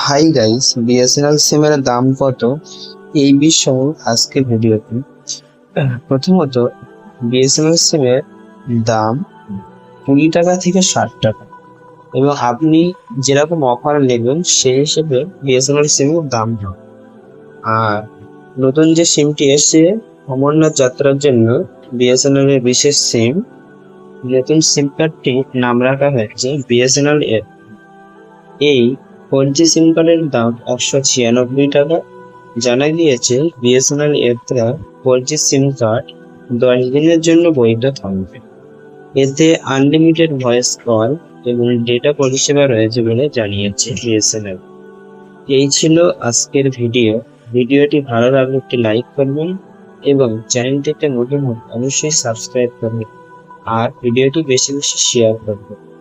Hi guys BSNL সিমের দাম কত? এই বিষয়ে আজকে ভিডিওতে প্রথমত বিএসএনএল সিমের দাম কুড়ি টাকা থেকে ষাট টাকা। এবং আপনি যেরকম অফার নেবেন, সেই হিসেবে বিএসএনএল সিমের দাম হবে। আর নতুন যে সিমটি এসেছে, অমরনাথ যাত্রার জন্য বিএসএনএল এর বিশেষ সিম নতুন সিম কার্ডটি নাম রাখা হয়েছে বিএসএনএল এর। এই ফোর জি সিম কার্ডের দাম একশো ছিয়ানব্বই টাকা। জানা গিয়েছে বিএসএনএল এর দ্বারা ফোর জি সিম কার্ড দশ দিনের জন্য বৈধ থাকবে। এতে আনলিমিটেড ভয়েস কল এবং ডেটা পরিষেবা রয়েছে বলে জানিয়েছে বিএসএনএল। এই ছিল আজকের ভিডিও। ভিডিওটি ভালো লাগলে একটি লাইক করবেন এবং চ্যানেলটিতে নতুন হলে অবশ্যই সাবস্ক্রাইব করবেন। আর ভিডিওটি বেশি বেশি শেয়ার করবেন।